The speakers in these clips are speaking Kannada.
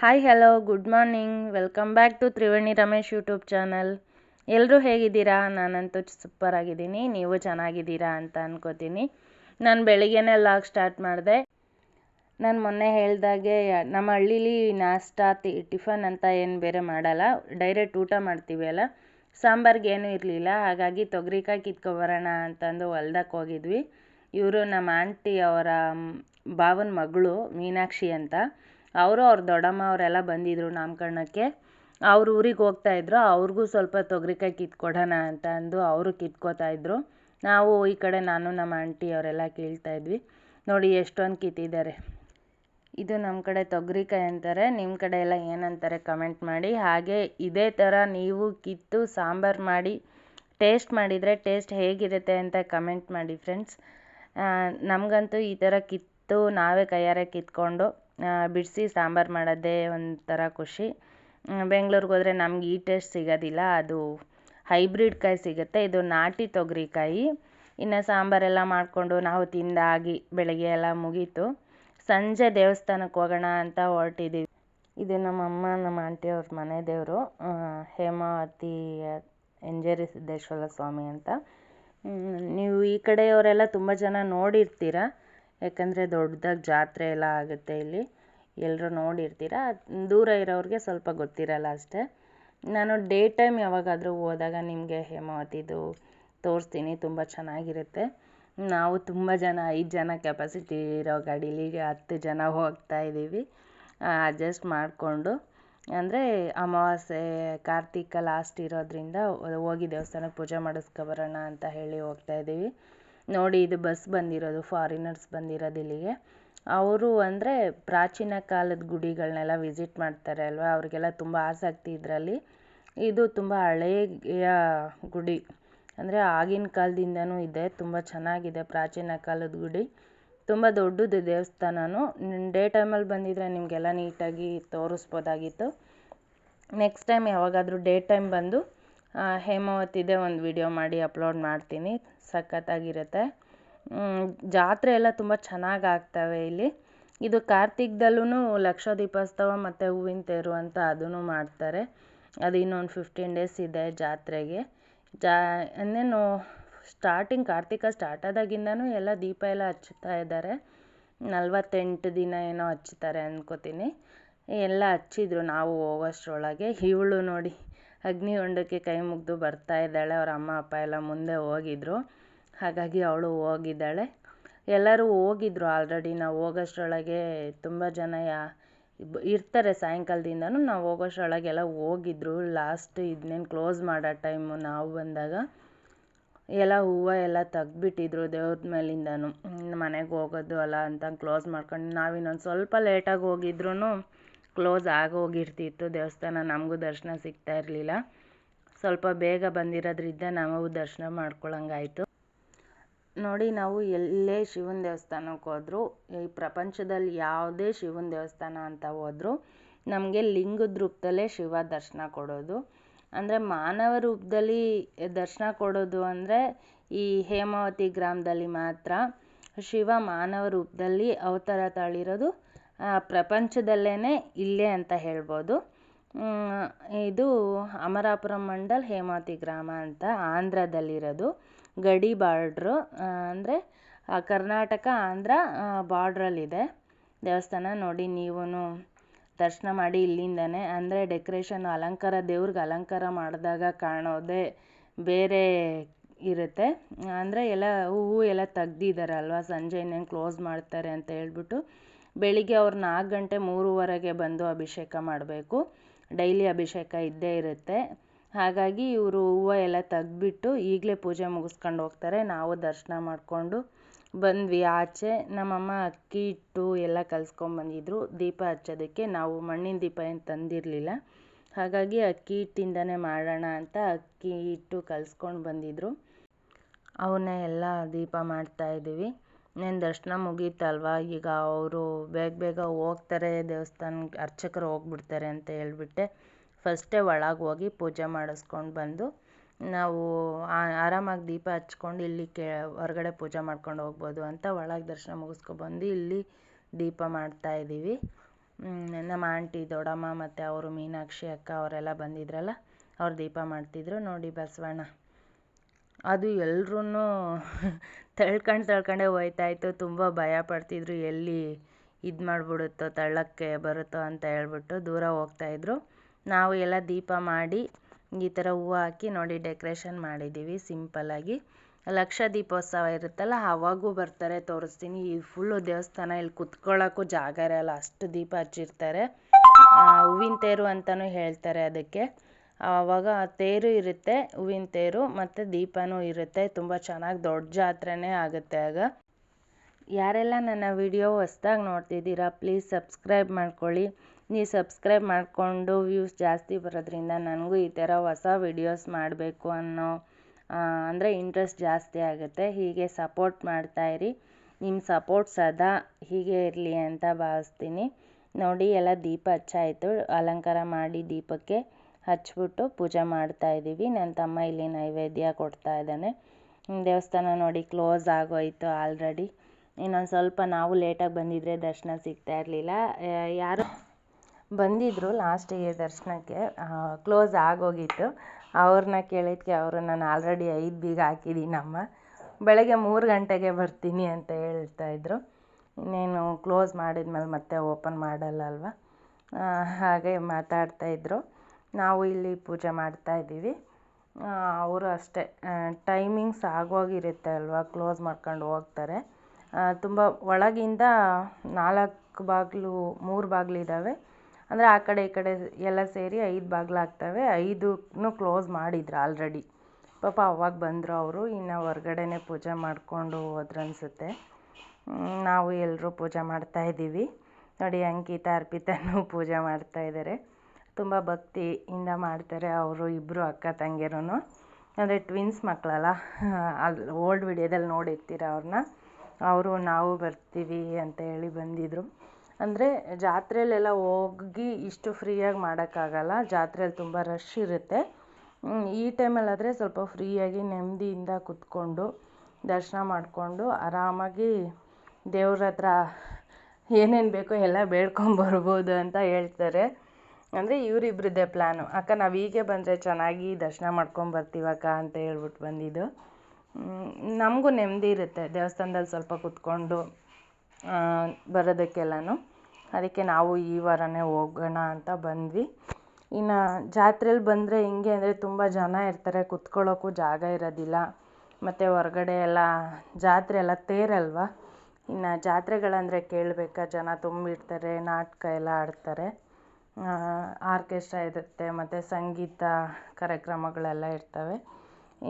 Hi hello good morning welcome back to Triveni Ramesh YouTube channel ಎಲ್ಲರೂ ಹೇಗಿದ್ದೀರಾ? ನಾನಂತೂ ಸೂಪರ್ ಆಗಿದ್ದೀನಿ. ನೀವು ಚೆನ್ನಾಗಿದ್ದೀರಾ ಅಂತ ಅನ್ಕೋತೀನಿ. ನಾನು ಬೆಳಿಗ್ಗೆನೇ ಲಾಗ್ ಸ್ಟಾರ್ಟ್ ಮಾಡಿದೆ. ನಾನು ಮೊನ್ನೆ ಹೇಳ್ದಾಗೆ, ನಮ್ಮ ಹಳ್ಳೀಲಿ ನಾಷ್ಟಾ, ತಿ, ಟಿಫನ್ ಅಂತ ಏನು ಬೇರೆ ಮಾಡಲ್ಲ. ಡೈರೆಕ್ಟ್ ಊಟ ಮಾಡ್ತೀವಿ ಅಲ್ಲ. ಸಾಂಬಾರ್ಗೆ ಏನೂ ಇರಲಿಲ್ಲ. ಹಾಗಾಗಿ ತೊಗರಿಕಾಯಿ ಕಿತ್ಕೊಬರೋಣ ಅಂತಂದು ಹೊಲ್ದಕ್ಕೆ ಹೋಗಿದ್ವಿ. ಇವರು ನಮ್ಮ ಆಂಟಿ ಅವರ ಭಾವನ ಮಗಳು, ಮೀನಾಕ್ಷಿ ಅಂತ. ಅವರು ಅವ್ರ ದೊಡ್ಡಮ್ಮ ಅವರೆಲ್ಲ ಬಂದಿದ್ದರು ನಾಮಕರಣಕ್ಕೆ. ಅವ್ರ ಊರಿಗೆ ಹೋಗ್ತಾ ಇದ್ರು. ಅವ್ರಿಗೂ ಸ್ವಲ್ಪ ತೊಗರಿಕಾಯಿ ಕಿತ್ಕೊಡೋಣ ಅಂತ ಅಂದು ಅವರು ಕಿತ್ಕೋತಾ ಇದ್ರು. ನಾವು ಈ ಕಡೆ ನಾನು, ನಮ್ಮ ಆಂಟಿ ಅವರೆಲ್ಲ ಕೇಳ್ತಾ ಇದ್ವಿ. ನೋಡಿ ಎಷ್ಟೊಂದು ಕಿತ್ತಿದ್ದಾರೆ. ಇದು ನಮ್ಮ ಕಡೆ ತೊಗರಿಕಾಯಿ ಅಂತಾರೆ. ನಿಮ್ಮ ಕಡೆ ಎಲ್ಲ ಏನಂತಾರೆ ಕಮೆಂಟ್ ಮಾಡಿ. ಹಾಗೆ ಇದೇ ಥರ ನೀವು ಕಿತ್ತು ಸಾಂಬಾರು ಮಾಡಿ, ಟೇಸ್ಟ್ ಮಾಡಿದರೆ ಟೇಸ್ಟ್ ಹೇಗಿರುತ್ತೆ ಅಂತ ಕಮೆಂಟ್ ಮಾಡಿ ಫ್ರೆಂಡ್ಸ್. ನಮಗಂತೂ ಈ ಥರ ಕಿತ್ತು ನಾವೇ ಕೈಯಾರೆ ಕಿತ್ಕೊಂಡು ಬಿಡಿಸಿ ಸಾಂಬಾರು ಮಾಡೋದೇ ಒಂಥರ ಖುಷಿ. ಬೆಂಗ್ಳೂರಿಗೆ ಹೋದರೆ ನಮ್ಗೆ ಈ ಟೇಸ್ಟ್ ಸಿಗೋದಿಲ್ಲ. ಅದು ಹೈಬ್ರಿಡ್ ಕಾಯಿ ಸಿಗುತ್ತೆ. ಇದು ನಾಟಿ ತೊಗರಿಕಾಯಿ ಇನ್ನು ಸಾಂಬಾರೆಲ್ಲ ಮಾಡಿಕೊಂಡು ನಾವು ತಿಂದಾಗಿ ಬೆಳಗ್ಗೆ ಎಲ್ಲ ಮುಗೀತು. ಸಂಜೆ ದೇವಸ್ಥಾನಕ್ಕೆ ಹೋಗೋಣ ಅಂತ ಹೊರಟಿದ್ದೀವಿ ಇದು ನಮ್ಮಮ್ಮ ನಮ್ಮ ಆಂಟಿಯವ್ರ ಮನೆ ದೇವರು. ಹೇಮಾವತಿ, ಎಂಜೇರಿ ಸಿದ್ದೇಶ್ವರ ಸ್ವಾಮಿ ಅಂತ. ನೀವು ಈ ಕಡೆಯವರೆಲ್ಲ ತುಂಬ ಜನ ನೋಡಿರ್ತೀರ? ಯಾಕಂದರೆ ದೊಡ್ಡದಾಗಿ ಜಾತ್ರೆ ಎಲ್ಲ ಆಗುತ್ತೆ ಇಲ್ಲಿ. ಎಲ್ಲರೂ ನೋಡಿರ್ತೀರ? ದೂರ ಇರೋರಿಗೆ ಸ್ವಲ್ಪ ಗೊತ್ತಿರಲ್ಲ ಅಷ್ಟೇ. ನಾನು ಡೇ ಟೈಮ್ ಯಾವಾಗಾದರೂ ಹೋದಾಗ ನಿಮಗೆ ಹೇಮಾವತಿದು ತೋರಿಸ್ತೀನಿ, ತುಂಬ ಚೆನ್ನಾಗಿರುತ್ತೆ. ನಾವು ತುಂಬ ಜನ, ಐದು ಜನ ಕೆಪಾಸಿಟಿ ಇರೋ ಗಾಡೀಲಿ ಹತ್ತು ಜನ ಹೋಗ್ತಾ ಇದ್ದೀವಿ. ಅಡ್ಜಸ್ಟ್ ಮಾಡಿಕೊಂಡು. ಅಂದರೆ ಅಮಾವಾಸ್ಯೆ, ಕಾರ್ತಿಕ ಲಾಸ್ಟ್ ಇರೋದ್ರಿಂದ ಹೋಗಿ ದೇವಸ್ಥಾನಕ್ಕೆ ಪೂಜೆ ಮಾಡಿಸ್ಕೊಬರೋಣ ಅಂತ ಹೇಳಿ ಹೋಗ್ತಾ ಇದ್ದೀವಿ. ನೋಡಿ ಇದು ಬಸ್ ಬಂದಿರೋದು ಫಾರಿನರ್ಸ್ ಬಂದಿರೋದು ಇಲ್ಲಿಗೆ. ಅವರು ಅಂದರೆ ಪ್ರಾಚೀನ ಕಾಲದ ಗುಡಿಗಳನ್ನೆಲ್ಲ ವಿಸಿಟ್ ಮಾಡ್ತಾರೆ ಅಲ್ವಾ? ಅವರಿಗೆಲ್ಲ ತುಂಬ ಆಸಕ್ತಿ ಇದರಲ್ಲಿ. ಇದು ತುಂಬ ಹಳೆಯ ಗುಡಿ. ಅಂದರೆ ಆಗಿನ ಕಾಲದಿಂದನೂ ಇದೆ, ತುಂಬ ಚೆನ್ನಾಗಿದೆ ಪ್ರಾಚೀನ ಕಾಲದ ಗುಡಿ. ತುಂಬ ದೊಡ್ಡದು ದೇವಸ್ಥಾನನು. ಡೇ ಟೈಮಲ್ಲಿ ಬಂದಿದ್ದರೆ ನಿಮಗೆಲ್ಲ ನೀಟಾಗಿ ತೋರಿಸ್ಬೋದಾಗಿತ್ತು. ನೆಕ್ಸ್ಟ್ ಟೈಮ್ ಯಾವಾಗಾದರೂ ಡೇ ಟೈಮ್ ಬಂದು ಹೇಮಾವತಿದೆ ಒಂದು ವಿಡಿಯೋ ಮಾಡಿ ಅಪ್ಲೋಡ್ ಮಾಡ್ತೀನಿ. ಸಖತ್ತಾಗಿರುತ್ತೆ. ಜಾತ್ರೆ ಎಲ್ಲ ತುಂಬ ಚೆನ್ನಾಗಿ ಆಗ್ತವೆ ಇಲ್ಲಿ. ಇದು ಕಾರ್ತಿಕ್ದಲ್ಲೂ ಲಕ್ಷ ದೀಪೋತ್ಸವ ಮತ್ತು ಹೂವಿನ ತೇರು ಅಂತ ಅದನ್ನು ಮಾಡ್ತಾರೆ. ಅದು ಇನ್ನೊಂದು ಫಿಫ್ಟೀನ್ ಡೇಸ್ ಇದೆ ಜಾತ್ರೆಗೆ. ಜಾ, ಇನ್ನೇನು ಸ್ಟಾರ್ಟಿಂಗ್ ಕಾರ್ತಿಕ ಸ್ಟಾರ್ಟ್ ಆದಾಗಿಂದನೂ ಎಲ್ಲ ದೀಪ ಎಲ್ಲ ಹಚ್ಚುತ್ತಾ ಇದ್ದಾರೆ. ನಲ್ವತ್ತೆಂಟು ದಿನ ಏನೋ ಹಚ್ಚುತ್ತಾರೆ ಅಂದ್ಕೋತೀನಿ ಎಲ್ಲ ಹಚ್ಚಿದ್ರು ನಾವು ಹೋಗೋಷ್ಟ್ರೊಳಗೆ. ಇವಳು ನೋಡಿ ಅಗ್ನಿ ಹೊಂಡಕ್ಕೆ ಕೈ ಮುಗಿದು ಬರ್ತಾ ಇದ್ದಾಳೆ. ಅವ್ರ ಅಮ್ಮ, ಅಪ್ಪ ಎಲ್ಲ ಮುಂದೆ ಹೋಗಿದ್ರು. ಹಾಗಾಗಿ ಅವಳು ಹೋಗಿದ್ದಾಳೆ. ಎಲ್ಲರೂ ಹೋಗಿದ್ರು ಆಲ್ರೆಡಿ ನಾವು ಹೋಗೋಷ್ಟ್ರೊಳಗೆ ತುಂಬ ಜನ ಯಾ, ಇರ್ತಾರೆ. ಸಾಯಂಕಾಲದಿಂದನೂ ನಾವು ಹೋಗೋಷ್ಟ್ರೊಳಗೆಲ್ಲ ಹೋಗಿದ್ರು. ಲಾಸ್ಟ್ ಇದನ್ನೇನು ಕ್ಲೋಸ್ ಮಾಡೋ ಟೈಮು ನಾವು ಬಂದಾಗ ಎಲ್ಲ ಹೂವು ಎಲ್ಲ ತೆಗ್ದುಬಿಟ್ಟಿದ್ರು ದೇವ್ರ ಮೇಲಿಂದನೂ. ಮನೆಗೆ ಹೋಗೋದು ಅಲ್ಲ ಅಂತ ಕ್ಲೋಸ್ ಮಾಡ್ಕೊಂಡು ನಾವು ಇನ್ನೊಂದು ಸ್ವಲ್ಪ ಲೇಟಾಗಿ ಹೋಗಿದ್ರೂ ಕ್ಲೋಸ್ ಆಗೋಗಿರ್ತಿತ್ತು ದೇವಸ್ಥಾನ ನಮಗೂ ದರ್ಶನ ಸಿಗ್ತಾ ಇರಲಿಲ್ಲ. ಸ್ವಲ್ಪ ಬೇಗ ಬಂದಿರೋದ್ರಿಂದ ನಾವು ದರ್ಶನ ಮಾಡ್ಕೊಳಂಗಾಯಿತು. ನೋಡಿ, ನಾವು ಎಲ್ಲೇ ಶಿವನ ದೇವಸ್ಥಾನಕ್ಕೆ ಹೋದರೂ, ಈ ಪ್ರಪಂಚದಲ್ಲಿ ಯಾವುದೇ ಶಿವನ ದೇವಸ್ಥಾನ ಅಂತ ಹೋದರೂ, ನಮಗೆ ಲಿಂಗದ ರೂಪದಲ್ಲೇ ಶಿವ ದರ್ಶನ ಕೊಡೋದು. ಅಂದರೆ ಮಾನವ ರೂಪದಲ್ಲಿ ದರ್ಶನ ಕೊಡೋದು ಅಂದರೆ ಈ ಹೇಮಾವತಿ ಗ್ರಾಮದಲ್ಲಿ ಮಾತ್ರ, ಶಿವ ಮಾನವ ರೂಪದಲ್ಲಿ ಅವತಾರ ತಾಳಿರೋದು ಪ್ರಪಂಚದಲ್ಲೇ ಇಲ್ಲೇ ಅಂತ ಹೇಳ್ಬೋದು. ಇದು ಅಮರಾಪುರಂ ಮಂಡಲ್ ಹೇಮಾವತಿ ಗ್ರಾಮ ಅಂತ ಆಂಧ್ರದಲ್ಲಿರೋದು. ಗಡಿ ಬಾರ್ಡ್ರು ಅಂದರೆ ಕರ್ನಾಟಕ, ಆಂಧ್ರ ಬಾರ್ಡ್ರಲ್ಲಿದೆ. ದೇವಸ್ಥಾನ ನೋಡಿ ನೀವು ದರ್ಶನ ಮಾಡಿ ಇಲ್ಲಿಂದನೇ. ಅಂದರೆ, ಡೆಕೋರೇಷನ್, ಅಲಂಕಾರ, ದೇವ್ರಿಗೆ ಅಲಂಕಾರ ಮಾಡಿದಾಗ ಕಾಣೋದೇ ಬೇರೆ ಇರುತ್ತೆ. ಅಂದರೆ, ಎಲ್ಲ ಹೂವು ಎಲ್ಲ ತೆಗ್ದಿದ್ದಾರೆ ಅಲ್ವಾ? ಸಂಜೆ ಇನ್ನೇನು ಕ್ಲೋಸ್ ಮಾಡ್ತಾರೆ ಅಂತ ಹೇಳ್ಬಿಟ್ಟು. ಬೆಳಿಗ್ಗೆ ಅವ್ರು ನಾಲ್ಕು ಗಂಟೆ ಮೂರುವರೆಗೆ ಬಂದು ಅಭಿಷೇಕ ಮಾಡಬೇಕು. ಡೈಲಿ ಅಭಿಷೇಕ ಇದ್ದೇ ಇರುತ್ತೆ. ಹಾಗಾಗಿ ಇವರು ಹೂವು ಎಲ್ಲ ತೆಗ್ದ್ಬಿಟ್ಟು ಈಗಲೇ ಪೂಜೆ ಮುಗಿಸ್ಕೊಂಡು ಹೋಗ್ತಾರೆ. ನಾವು ದರ್ಶನ ಮಾಡಿಕೊಂಡು ಬಂದ್ವಿ. ಆಚೆ ನಮ್ಮಮ್ಮ ಅಕ್ಕಿ, ಹಿಟ್ಟು ಎಲ್ಲ ಕಲ್ಸ್ಕೊಂಬಂದಿದ್ರು ದೀಪ ಹಚ್ಚೋದಕ್ಕೆ ನಾವು ಮಣ್ಣಿನ ದೀಪ ಏನು ತಂದಿರಲಿಲ್ಲ. ಹಾಗಾಗಿ ಅಕ್ಕಿ ಹಿಟ್ಟಿಂದನೇ ಮಾಡೋಣ ಅಂತ ಅಕ್ಕಿ, ಹಿಟ್ಟು ಕಲ್ಸ್ಕೊಂಡು ಬಂದಿದ್ರು. ಅವನ್ನೇ ಎಲ್ಲ ದೀಪ ಮಾಡ್ತಾಯಿದ್ದೀವಿ ಇನ್ನೇನು ದರ್ಶನ ಮುಗೀತಲ್ವಾ? ಈಗ ಅವರು ಬೇಗ ಬೇಗ ಹೋಗ್ತಾರೆ, ದೇವಸ್ಥಾನಕ್ಕೆ ಅರ್ಚಕರು ಹೋಗ್ಬಿಡ್ತಾರೆ ಅಂತ ಹೇಳ್ಬಿಟ್ಟೆ. ಫಸ್ಟೇ ಒಳಗೆ ಹೋಗಿ ಪೂಜೆ ಮಾಡಿಸ್ಕೊಂಡು ಬಂದು, ನಾವು ಆರಾಮಾಗಿ ದೀಪ ಹಚ್ಕೊಂಡು ಇಲ್ಲಿ ಕೆ, ಹೊರಗಡೆ ಪೂಜೆ ಮಾಡ್ಕೊಂಡು ಹೋಗ್ಬೋದು ಅಂತ ಒಳಗೆ ದರ್ಶನ ಮುಗಿಸ್ಕೊಬಂದು ಇಲ್ಲಿ ದೀಪ ಮಾಡ್ತಾ ಇದ್ದೀವಿ. ನಮ್ಮ ಆಂಟಿ ದೊಡ್ಡಮ್ಮ ಮತ್ತು ಅವರು ಮೀನಾಕ್ಷಿ ಅಕ್ಕ ಅವರೆಲ್ಲ ಬಂದಿದ್ರಲ್ಲ, ಅವ್ರು ದೀಪ ಮಾಡ್ತಿದ್ರು. ನೋಡಿ ಬಸವಣ್ಣ. ಅದು ಎಲ್ರೂ ತಳ್ಕೊಂಡು ತಳ್ಕೊಂಡೇ ಹೋಯ್ತಾಯಿತ್ತು ತುಂಬ ಭಯ ಪಡ್ತಿದ್ರು, ಎಲ್ಲಿ ಇದು ಮಾಡಿಬಿಡುತ್ತೋ, ತಳ್ಳಕ್ಕೆ ಬರುತ್ತೋ ಅಂತ ಹೇಳ್ಬಿಟ್ಟು ದೂರ ಹೋಗ್ತಾಯಿದ್ರು ನಾವು ಎಲ್ಲ ದೀಪ ಮಾಡಿ ಈ ಥರ ಹೂವು ಹಾಕಿ ನೋಡಿ, ಡೆಕ್ರೇಷನ್ ಮಾಡಿದ್ದೀವಿ ಸಿಂಪಲ್ಲಾಗಿ ಲಕ್ಷ ದೀಪೋತ್ಸವ ಇರುತ್ತಲ್ಲ, ಆವಾಗೂ ಬರ್ತಾರೆ, ತೋರಿಸ್ತೀನಿ. ಈ ಫುಲ್ಲು ದೇವಸ್ಥಾನ ಇಲ್ಲಿ ಕುತ್ಕೊಳ್ಳೋಕ್ಕೂ ಜಾಗ ಇರಲ್ಲ, ಅಷ್ಟು ದೀಪ ಹಚ್ಚಿರ್ತಾರೆ. ಹೂವಿನ ತೇರು ಅಂತಲೂ ಹೇಳ್ತಾರೆ ಅದಕ್ಕೆ. ಆವಾಗ ತೇರು ಇರುತ್ತೆ, ಹೂವಿನ ತೇರು ಮತ್ತು ದೀಪನೂ ಇರುತ್ತೆ. ತುಂಬ ಚೆನ್ನಾಗಿ ದೊಡ್ಡ ಜಾತ್ರೆನೇ ಆಗುತ್ತೆ ಆಗ. ಯಾರೆಲ್ಲ ನನ್ನ ವಿಡಿಯೋ ಹೊಸ್ದಾಗಿ ನೋಡ್ತಿದ್ದೀರಾ, ಪ್ಲೀಸ್ ಸಬ್ಸ್ಕ್ರೈಬ್ ಮಾಡ್ಕೊಳ್ಳಿ. ನೀವು ಸಬ್ಸ್ಕ್ರೈಬ್ ಮಾಡಿಕೊಂಡು ವ್ಯೂಸ್ ಜಾಸ್ತಿ ಬರೋದ್ರಿಂದ ನನಗೂ ಈ ಥರ ಹೊಸ ವಿಡಿಯೋಸ್ ಮಾಡಬೇಕು ಅನ್ನೋ ಅಂದರೆ ಇಂಟ್ರೆಸ್ಟ್ ಜಾಸ್ತಿ ಆಗುತ್ತೆ. ಹೀಗೆ ಸಪೋರ್ಟ್ ಮಾಡ್ತಾಯಿರಿ ನಿಮ್ಮ ಸಪೋರ್ಟ್ ಸದಾ ಹೀಗೆ ಇರಲಿ ಅಂತ ಭಾವಿಸ್ತೀನಿ. ನೋಡಿ, ಎಲ್ಲ ದೀಪ ಹಚ್ಚಾಯಿತು ಅಲಂಕಾರ ಮಾಡಿ ದೀಪಕ್ಕೆ. ಹಚ್ಬಿಟ್ಟು ಪೂಜೆ ಮಾಡ್ತಾ ಇದ್ದೀವಿ. ನನ್ನ ತಮ್ಮ ಇಲ್ಲಿ ನೈವೇದ್ಯ ಕೊಡ್ತಾ ಇದ್ದಾನೆ. ದೇವಸ್ಥಾನ ನೋಡಿ ಕ್ಲೋಸ್ ಆಗೋಯ್ತು ಆಲ್ರೆಡಿ. ಇನ್ನೊಂದು ಸ್ವಲ್ಪ ನಾವು ಲೇಟಾಗಿ ಬಂದಿದ್ರೆ ದರ್ಶನ ಸಿಗ್ತಾ ಇರಲಿಲ್ಲ. ಯಾರು ಬಂದಿದ್ದರು ಲಾಸ್ಟಿಗೆ ದರ್ಶನಕ್ಕೆ. ಕ್ಲೋಸ್ ಆಗೋಗಿತ್ತು. ಅವ್ರನ್ನ ಕೇಳಿದ್ದಕ್ಕೆ ಅವರು, ನಾನು ಆಲ್ರೆಡಿ ಐದು ಬೀಗ ಹಾಕಿದ್ದೀನಮ್ಮ ಬೆಳಗ್ಗೆ ಮೂರು ಗಂಟೆಗೆ ಬರ್ತೀನಿ ಅಂತ ಹೇಳ್ತಾ ಇದ್ದರು ಇನ್ನೇನು ಕ್ಲೋಸ್ ಮಾಡಿದ್ಮೇಲೆ ಮತ್ತೆ ಓಪನ್ ಮಾಡಲ್ಲ ಅಲ್ವಾ? ಹಾಗೆ ಮಾತಾಡ್ತಾಯಿದ್ರು ನಾವು ಇಲ್ಲಿ ಪೂಜೆ ಮಾಡ್ತಾ ಇದ್ದೀವಿ. ಅವರು ಅಷ್ಟೇ. ಟೈಮಿಂಗ್ಸ್ ಆಗೋಗಿರುತ್ತೆ ಅಲ್ವಾ? ಕ್ಲೋಸ್ ಮಾಡ್ಕೊಂಡು ಹೋಗ್ತಾರೆ. ತುಂಬ ಒಳಗಿಂದ ನಾಲ್ಕು ಬಾಗಿಲು, ಮೂರು ಬಾಗಿಲಿದ್ದಾವೆ ಅಂದರೆ ಆ ಕಡೆ ಈ ಕಡೆ ಎಲ್ಲ ಸೇರಿ ಐದು ಬಾಗಿಲಾಗ್ತವೆ ಐದು ಕ್ಲೋಸ್ ಮಾಡಿದ್ರು ಆಲ್ರೆಡಿ ಪಾಪ ಅವಾಗ ಬಂದರು ಅವರು. ಇನ್ನು ಹೊರ್ಗಡೆನೇ ಪೂಜೆ ಮಾಡಿಕೊಂಡು ಹೋದ್ರು ಅನಿಸುತ್ತೆ ನಾವು ಎಲ್ಲರೂ ಪೂಜೆ ಮಾಡ್ತಾ ಇದ್ದೀವಿ. ನೋಡಿ, ಅಂಕಿತ, ಅರ್ಪಿತನೂ ಪೂಜೆ ಮಾಡ್ತಾ ಇದ್ದಾರೆ. ತುಂಬ ಭಕ್ತಿಯಿಂದ ಮಾಡ್ತಾರೆ ಅವರು ಇಬ್ಬರು ಅಕ್ಕ ತಂಗಿಯರು ಅಂದರೆ ಟ್ವಿನ್ಸ್ ಮಕ್ಕಳಲ್ಲ ಅಲ್ಲಿ ಓಲ್ಡ್ ವಿಡಿಯೋದಲ್ಲಿ ನೋಡಿರ್ತೀರ ಅವ್ರನ್ನ ಅವರು ನಾವು ಬರ್ತೀವಿ ಅಂತ ಹೇಳಿ ಬಂದಿದ್ದರು ಅಂದರೆ ಜಾತ್ರೆಯಲ್ಲೆಲ್ಲ ಹೋಗಿ ಇಷ್ಟು ಫ್ರೀಯಾಗಿ ಮಾಡೋಕ್ಕಾಗಲ್ಲ ಜಾತ್ರೆಯಲ್ಲಿ ತುಂಬ ರಶ್ ಇರುತ್ತೆ. ಈ ಟೈಮಲ್ಲಾದರೆ ಸ್ವಲ್ಪ ಫ್ರೀಯಾಗಿ ನೆಮ್ಮದಿಯಿಂದ ಕೂತ್ಕೊಂಡು ದರ್ಶನ ಮಾಡಿಕೊಂಡು ಆರಾಮಾಗಿ ದೇವ್ರ ಹತ್ರ ಏನೇನು ಬೇಕೋ ಎಲ್ಲ ಬೇಡ್ಕೊಂಬರ್ಬೋದು ಅಂತ ಹೇಳ್ತಾರೆ. ಅಂದರೆ ಇವರಿಬ್ರದ್ದೇ ಪ್ಲ್ಯಾನು ಅಕ್ಕ, ನಾವು ಹೀಗೆ ಬಂದರೆ ಚೆನ್ನಾಗಿ ದರ್ಶನ ಮಾಡ್ಕೊಂಡು ಬರ್ತೀವಕ್ಕ ಅಂತ ಹೇಳ್ಬಿಟ್ಟು ಬಂದಿದ್ದು. ನಮಗೂ ನೆಮ್ಮದಿ ಇರುತ್ತೆ. ದೇವಸ್ಥಾನದಲ್ಲಿ ಸ್ವಲ್ಪ ಕೂತ್ಕೊಂಡು ಬರೋದಕ್ಕೆಲ್ಲನೂ. ಅದಕ್ಕೆ ನಾವು ಈ ವಾರನೇ ಹೋಗೋಣ ಅಂತ ಬಂದ್ವಿ. ಇನ್ನು ಜಾತ್ರೆಲಿ ಬಂದರೆ ಹಿಂಗೆ ಅಂದರೆ ತುಂಬ ಜನ ಇರ್ತಾರೆ. ಕುತ್ಕೊಳ್ಳೋಕ್ಕೂ ಜಾಗ ಇರೋದಿಲ್ಲ. ಮತ್ತು ಹೊರಗಡೆ ಎಲ್ಲ ಜಾತ್ರೆ ಎಲ್ಲ ತೇರಲ್ವಾ? ಇನ್ನು ಜಾತ್ರೆಗಳಂದರೆ ಕೇಳಬೇಕಾ? ಜನ ತುಂಬಿರ್ತಾರೆ ನಾಟಕ ಎಲ್ಲ ಆಡ್ತಾರೆ. ಆರ್ಕೆಸ್ಟ್ರಾ ಇರುತ್ತೆ, ಮತ್ತು ಸಂಗೀತ ಕಾರ್ಯಕ್ರಮಗಳೆಲ್ಲ ಇರ್ತವೆ.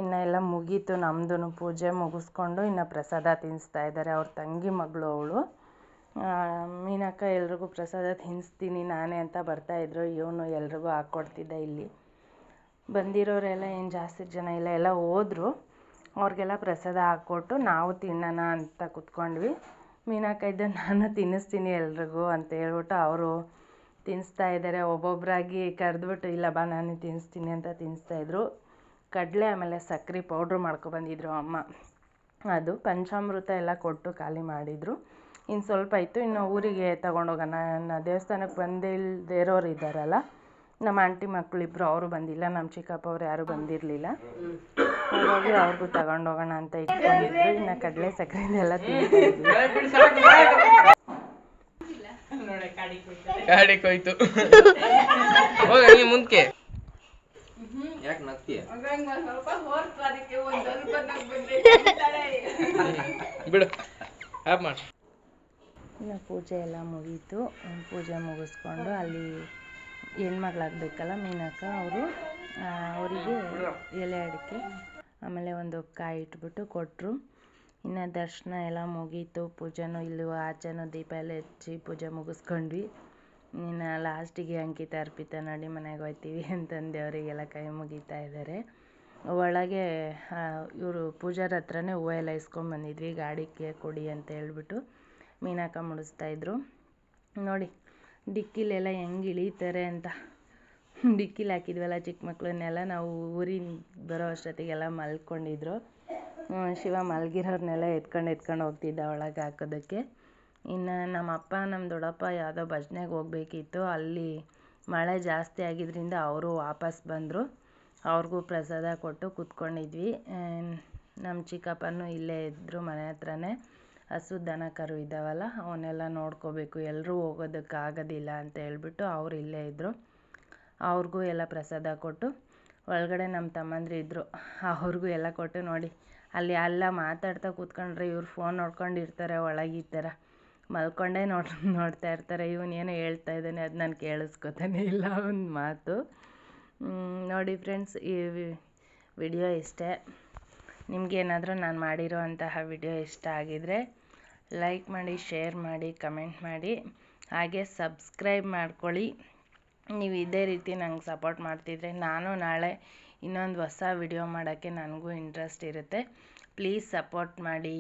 ಇನ್ನು ಎಲ್ಲ ಮುಗೀತು ನಮ್ಮದು ಪೂಜೆ ಮುಗಿಸ್ಕೊಂಡು ಇನ್ನು ಪ್ರಸಾದ ತಿನ್ನಿಸ್ತಾ ಇದ್ದಾರೆ ಅವ್ರ ತಂಗಿ ಮಗಳು ಅವಳು. ಮೀನಕ್ಕ ಎಲ್ರಿಗೂ ಪ್ರಸಾದ ತಿನ್ನಿಸ್ತೀನಿ ನಾನೇ ಅಂತ ಬರ್ತಾಯಿದ್ರು ಇವನು ಎಲ್ರಿಗೂ ಹಾಕ್ಕೊಡ್ತಿದ್ದೆ ಇಲ್ಲಿ. ಬಂದಿರೋರೆಲ್ಲ ಏನು ಜಾಸ್ತಿ ಜನ ಇಲ್ಲ, ಎಲ್ಲ ಹೋದರು. ಅವ್ರಿಗೆಲ್ಲ ಪ್ರಸಾದ ಹಾಕ್ಕೊಟ್ಟು ನಾವು ತಿನ್ನೋಣ ಅಂತ ಕೂತ್ಕೊಂಡ್ವಿ. ಮೀನಕ್ಕ ಇದ್ದ ನಾನು ತಿನ್ನಿಸ್ತೀನಿ ಎಲ್ರಿಗೂ ಅಂತ ಹೇಳ್ಬಿಟ್ಟು ಅವರು ತಿನ್ನಿಸ್ತಾ ಇದ್ದಾರೆ ಒಬ್ಬೊಬ್ಬರಾಗಿ ಕರೆದ್ಬಿಟ್ಟು, ಇಲ್ಲ ಬಾ, ನಾನು ತಿನ್ನಿಸ್ತೀನಿ ಅಂತ ತಿನ್ನಿಸ್ತಾಯಿದ್ರು ಕಡಲೆ ಆಮೇಲೆ ಸಕ್ಕರೆ ಪೌಡ್ರ್ ಮಾಡ್ಕೊಬಂದಿದ್ರು ಅಮ್ಮ. ಅದು ಪಂಚಾಮೃತ ಎಲ್ಲ ಕೊಟ್ಟು ಖಾಲಿ ಮಾಡಿದರು. ಇನ್ನು ಸ್ವಲ್ಪ ಇತ್ತು ಇನ್ನು ಊರಿಗೆ ತಗೊಂಡೋಗೋಣ. ನನ್ನ ದೇವಸ್ಥಾನಕ್ಕೆ ಬಂದಿಲ್ಲದೇ ಇರೋರು ಇದ್ದಾರಲ್ಲ, ನಮ್ಮ ಆಂಟಿ ಮಕ್ಕಳಿಬ್ರು ಅವರು ಬಂದಿಲ್ಲ. ನಮ್ಮ ಚಿಕ್ಕಪ್ಪ ಅವ್ರು ಯಾರೂ ಬಂದಿರಲಿಲ್ಲ. ಹಾಗಾಗಿ ಅವ್ರಿಗೂ ತಗೊಂಡೋಗೋಣ ಅಂತ ಇಟ್ಕೊಂಡಿದ್ರು. ಇನ್ನು ಕಡಲೆ ಸಕ್ಕರೆದೆಲ್ಲ ತಿಂತಿದ್ವಿ ಗಾಡಿ ಕೊಯ್ತು. ಹೋಗ ನೀ ಮುಂದಕ್ಕೆ ಯಾಕೆ ನಗ್ತೀಯ? ಬಿಡು ಆಪ್ ಮಾಡಿ. ಇನ್ನು ಪೂಜೆ ಎಲ್ಲ ಮುಗೀತು. ಪೂಜೆ ಮುಗಿಸ್ಕೊಂಡು ಅಲ್ಲಿ ಹೆಣ್ಮಗ್ಳಾಗಬೇಕಲ್ಲ ಮೀನಕ್ಕ ಅವರು ಅವರಿಗೆ ಎಲೆ ಅಡಿಕೆ ಆಮೇಲೆ ಒಂದು ಕಾಯಿ ಇಟ್ಬಿಟ್ಟು ಕೊಟ್ಟರು ಇನ್ನು ದರ್ಶನ ಎಲ್ಲ ಮುಗೀತು. ಪೂಜೆನೂ ಇಲ್ಲಿ ಆಚೆನೂ ದೀಪ ಎಲ್ಲ ಹಚ್ಚಿ ಪೂಜೆ ಮುಗಿಸ್ಕೊಂಡ್ವಿ. ಇನ್ನು ಲಾಸ್ಟಿಗೆ ಅಂಕಿತ ಅರ್ಪಿತ ನೋಡಿ ಮನೆಗೆ ಹೋಗ್ತೀವಿ ಅಂತಂದು ಅವರಿಗೆಲ್ಲ ಕೈ ಮುಗಿತಾ ಇದ್ದಾರೆ. ಒಳಗೆ ಇವರು ಪೂಜಾರ ಹತ್ರನೇ ಹೂವು ಎಲ್ಲ ಇಸ್ಕೊಂಬಂದಿದ್ವಿ ಗಾಡಿಗೆ ಕೊಡಿ ಅಂತ ಹೇಳ್ಬಿಟ್ಟು ಮೀನಕ್ಕ ಮುಡಿಸ್ತಾಯಿದ್ರು ನೋಡಿ, ಡಿಕ್ಕಿಲೆಲ್ಲ ಹೆಂಗೆ ಇಳೀತಾರೆ ಅಂತ. ಡಿಕ್ಕಿಲಿ ಹಾಕಿದ್ವಲ್ಲ ಚಿಕ್ಕ ಮಕ್ಕಳನ್ನೆಲ್ಲ ನಾವು ಊರಿಂದ ಬರೋ ಅಷ್ಟೊತ್ತಿಗೆಲ್ಲ ಮಲ್ಕೊಂಡಿದ್ರು. ಶಿವ ಮಲಗಿರೋರ್ನೆಲ್ಲ ಎತ್ಕೊಂಡು ಎತ್ಕೊಂಡು ಹೋಗ್ತಿದ್ದ ಒಳಗೆ ಹಾಕೋದಕ್ಕೆ. ಇನ್ನು ನಮ್ಮ ಅಪ್ಪ ನಮ್ಮ ದೊಡ್ಡಪ್ಪ ಯಾವುದೋ ಭಜನೆಗೆ ಹೋಗ್ಬೇಕಿತ್ತು. ಅಲ್ಲಿ ಮಳೆ ಜಾಸ್ತಿ ಆಗಿದ್ದರಿಂದ ಅವರು ವಾಪಸ್ ಬಂದರು. ಅವ್ರಿಗೂ ಪ್ರಸಾದ ಕೊಟ್ಟು ಕೂತ್ಕೊಂಡಿದ್ವಿ. ನಮ್ಮ ಚಿಕ್ಕಪ್ಪನೂ ಇಲ್ಲೇ ಇದ್ದರು ಮನೆ ಹತ್ರನೇ. ಹಸು ದನ ಕರು ಇದ್ದಾವಲ್ಲ ಅವನ್ನೆಲ್ಲ ನೋಡ್ಕೋಬೇಕು. ಎಲ್ಲರೂ ಹೋಗೋದಕ್ಕೆ ಆಗೋದಿಲ್ಲ ಅಂತ ಹೇಳ್ಬಿಟ್ಟು ಅವರು ಇಲ್ಲೇ ಇದ್ದರು ಅವ್ರಿಗೂ ಎಲ್ಲ ಪ್ರಸಾದ ಕೊಟ್ಟು, ಒಳಗಡೆ ನಮ್ಮ ತಮ್ಮಂದ್ರು ಇದ್ದರು ಅವ್ರಿಗೂ ಎಲ್ಲ ಕೊಟ್ಟು ನೋಡಿ ಅಲ್ಲಿ ಅಲ್ಲ ಮಾತಾಡ್ತಾ ಕೂತ್ಕೊಂಡ್ರೆ ಇವ್ರು ಫೋನ್ ನೋಡ್ಕೊಂಡಿರ್ತಾರೆ, ಒಳಗೆ ಈ ಥರ ಮಲ್ಕೊಂಡೇ ನೋಡ್, ನೋಡ್ತಾ ಇರ್ತಾರೆ. ಇವನು ಏನೋ ಹೇಳ್ತಾ ಇದ್ದಾನೆ, ಅದು ನಾನು ಕೇಳಿಸ್ಕೊತಾನೆ ಇಲ್ಲ ಒಂದು ಮಾತು. ನೋಡಿ ಫ್ರೆಂಡ್ಸ್ ಈ ವಿಡಿಯೋ ಇಷ್ಟೇ. ನಿಮಗೇನಾದರೂ ನಾನು ಮಾಡಿರೋ ಅಂತಹ ವಿಡಿಯೋ ಇಷ್ಟ ಆಗಿದರೆ ಲೈಕ್ ಮಾಡಿ ಶೇರ್ ಮಾಡಿ ಕಮೆಂಟ್ ಮಾಡಿ. ಹಾಗೆ ಸಬ್ಸ್ಕ್ರೈಬ್ ಮಾಡ್ಕೊಳ್ಳಿ. ನೀವು ಇದೇ ರೀತಿ ನಂಗೆ ಸಪೋರ್ಟ್ ಮಾಡ್ತಿದ್ರೆ ನಾನು ನಾಳೆ ಇನ್ನೊಂದು ಹೊಸ ವಿಡಿಯೋ ಮಾಡೋಕ್ಕೆ ನನಗೂ ಇಂಟ್ರೆಸ್ಟ್ ಇರುತ್ತೆ. ಪ್ಲೀಸ್ ಸಪೋರ್ಟ್ ಮಾಡಿ.